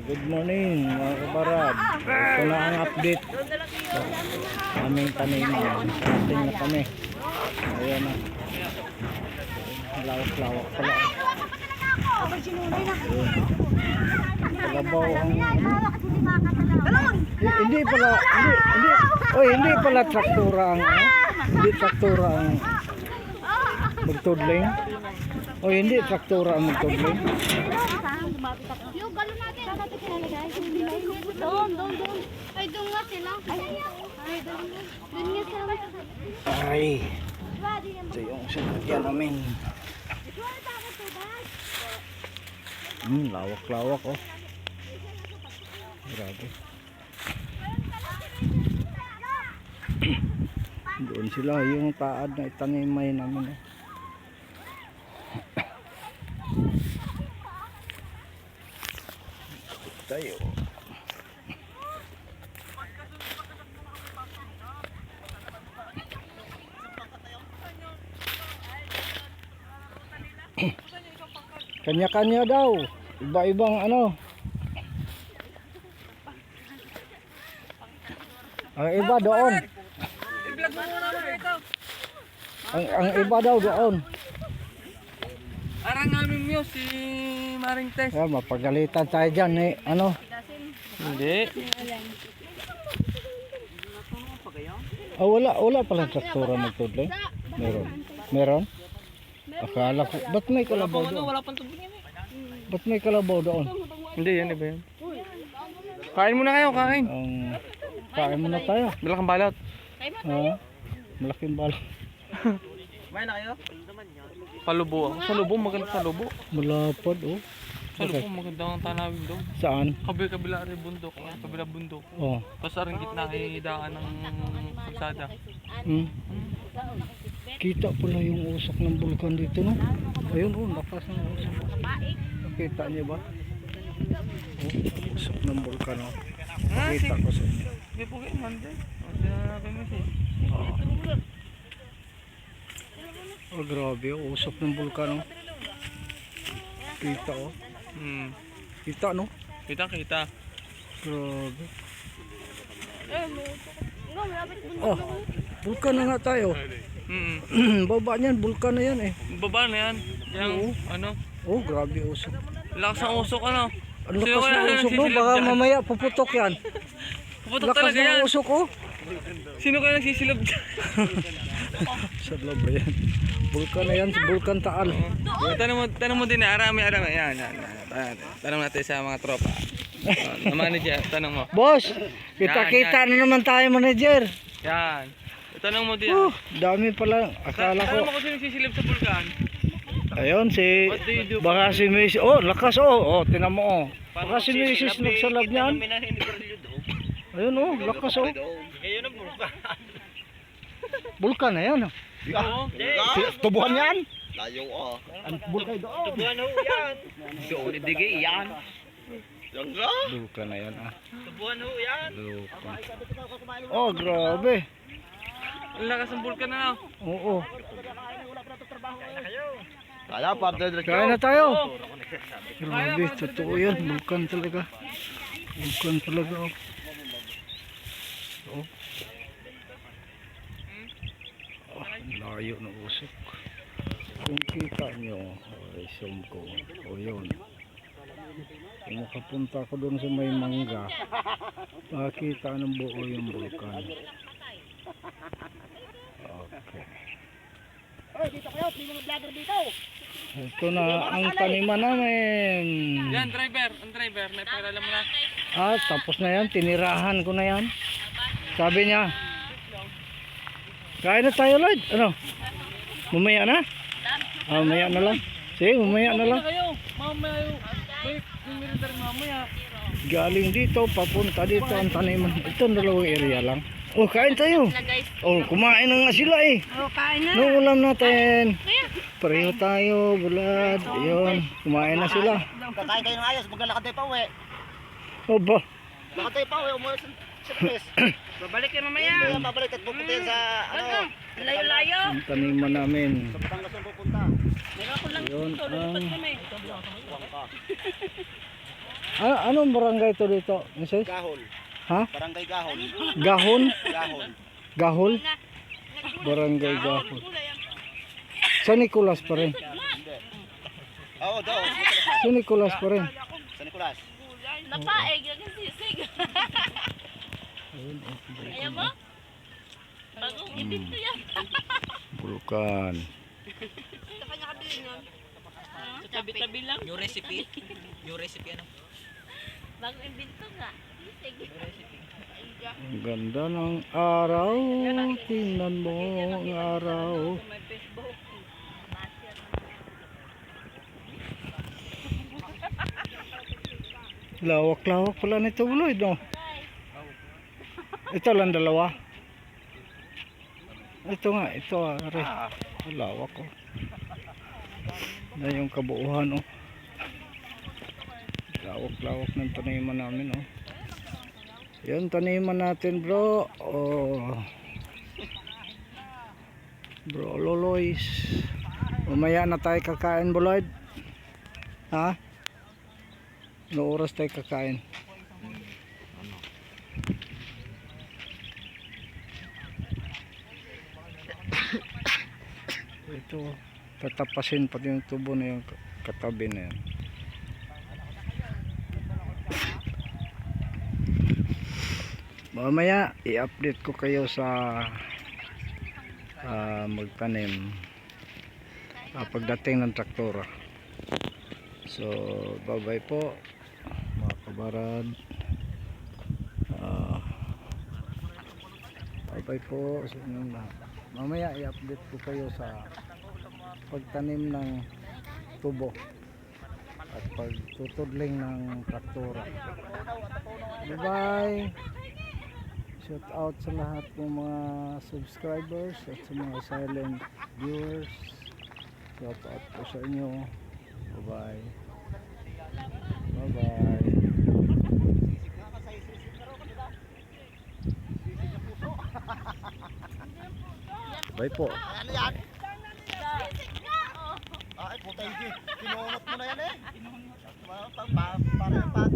Good morning mga kabarab. Ito na ang update. Aming taniman. Ating na kami. Ayan na. Lawak-lawak pala. Kalabaw ang... Hi- Hindi pala, hindi, hindi, oy, hindi pala traktura ang? Hindi traktura ang magtudling. Oy, hindi traktura ang magtudling. Yung galon natin. Doon, doon, doon. Ay, doon sila. Ay, doon nga. Doon nga sila. Ay, ito yung sinagyan namin. Hmm, lawak-lawak oh. Grabe. Doon sila, yung taad na itanimay namin. Oh. Tayo. Kanya-kanya daw. Iba-ibang ano. Ang iba doon. Ang, ang iba daw doon. Arang namin mo si Maring Tess. Yan, mapagalitan tayo dyan eh. Ano? Hindi. Oh, wala, wala pala traktura magtudlo. Meron. Meron? Akala ko, ba't may kalabaw doon? Wala pang tubig yan eh. Ba't may kalabaw doon? Hindi yan, iba yan. Kain muna kayo, kain. Ang kain muna tayo. Dala kang balot. Ha? Malaking bala. Kumain na kayo? Palubo ako. Sa lubo, maganda sa lubo. Malapad oh. Sa lubo, maganda ang tanawin doon. Saan? Kabila-kabila rin bundok. ah, Kabila bundok. Oh. Tapos aring gitna ay daan ng kalsada. Hmm. Kita pala yung usok ng bulkan dito no. Ayun oh, lakas ng usok. Nakita niyo ba? Oh, usok ng bulkan oh. Nakita ko sa inyo. Hindi po kayo, mande. O, sinabi mo siya. Oh, grabe oh, usok ng bulkan oh. Kita oh. Hmm. Kita no? Kita, kita. Grabe. Oh, bulkan na nga tayo. Hmm. Baba niyan, bulkan na yan eh. Baba na yan. Yung, ano? Oh, grabe usok. Lakas ng usok, ano? Ang Sino lakas kaya ng usok no, nagsisilip baka dyan? mamaya puputok yan. Puputok Lakas talaga yan. ng usok oh. Sino kaya nagsisilab dyan? Sa loob ba yan? Bulkan na yan, bulkan taal. tanong mo, tanong mo din, arami, arami. Yan, yan, yan. Tanong, natin sa mga tropa. Na manager, tanong mo. Boss, kita-kita na naman tayo manager. Yan. Tanong mo din. Uh, dami pala. Akala ko. Tanong mo kung sino nagsisilab sa bulkan. Ayun si baka si Miss. Oh, lakas oh. Oh, tinan mo oh. Baka si Mrs. nagsalab niyan. Ayun oh, lakas oh. Bulkan na yan. Si- Tubuhan yan. Layo ah. Ang bulkay doon. Ano yan? Doon idigay yan. Yan ka? Bulkan na yan ah. Tubuhan ho yan. Bulkan. Oh, grabe. Ang lakas ng bulkan na. Oo. Kaya direct Kaya na tayo. Grabe, totoo yan. Bulkan talaga. Bulkan talaga. Oh. Oh, ang layo ng usok. Kung kita nyo, zoom ko. O yun. Kung makapunta ko doon sa may mangga, makikita ng buo yung bulkan. Okay. Ito na ang taniman namin. Yan, driver. Ang driver. May pagkala mo na. Ah, tapos na yan. Tinirahan ko na yan. Sabi niya. Kain na tayo, Lloyd. Ano? Mamaya na? Ah, mamaya na lang. Sige, mamaya na lang. kayo. Mamaya mamaya. Galing dito, papunta dito ang taniman. Ito ang dalawang area lang. Oh, kain tayo. Oh, kumain na nga sila eh. Oh, kain na. Nung ulam natin. Pareho tayo, bulad. Yun, kumain na sila. Kakain kayo ng ayos, maglalakad tayo pa uwi. Oh, ba? Lakad tayo pa uwi, umuwi Tres. Babalik ka mamaya. Hindi yan babalik at pupunta yan sa ano. Layo-layo. Ang taniman namin. Sa Batangas yung pupunta. Yun ang Ano, anong barangay to dito? Misis? Gahol. Ha? Barangay Gahol. Gahon? Gahol. Gahol? Barangay Gahol. Sa Nicolas pa rin. Oo, doon. Sa Nicolas pa rin. Sa Nicolas. Napaeg, yung sisig. Ayaw mo? Bagong ibig to yan. Bulkan. Sa kanya kabili nun. Tabi-tabi lang. New recipe. New recipe ano? Bagong ibinto nga. Sisig. Ang ganda ng araw. Tingnan mo ang araw. Lawak-lawak pala nito Lloyd, no? Ito lang dalawa. Ito nga, ito are. Lawak ko. Na yung kabuuhan, oh. Lawak-lawak ng taniman namin, oh. Yan, taniman natin, bro. Oh. Bro, loloys. Mamaya na tayo kakain, Buloyd. Ha? Ano oras tayo kakain? Ito, tatapasin pati yung tubo na yung katabi na yan. Mamaya, i-update ko kayo sa ah, magtanim ah, pagdating ng traktora. So, bye-bye po mga kabarad. Ah, bye-bye po sa inyong lahat. Mamaya i-update ko kayo sa pagtanim ng tubo at pagtutudling ng traktora. Bye-bye! Shout out sa lahat ng mga subscribers at sa mga silent viewers. Shout out po sa inyo. Bye-bye. Bye-bye. Bye po. Ano yan? Hindi. Kinunot mo na yan eh. Pa, pa, pa, para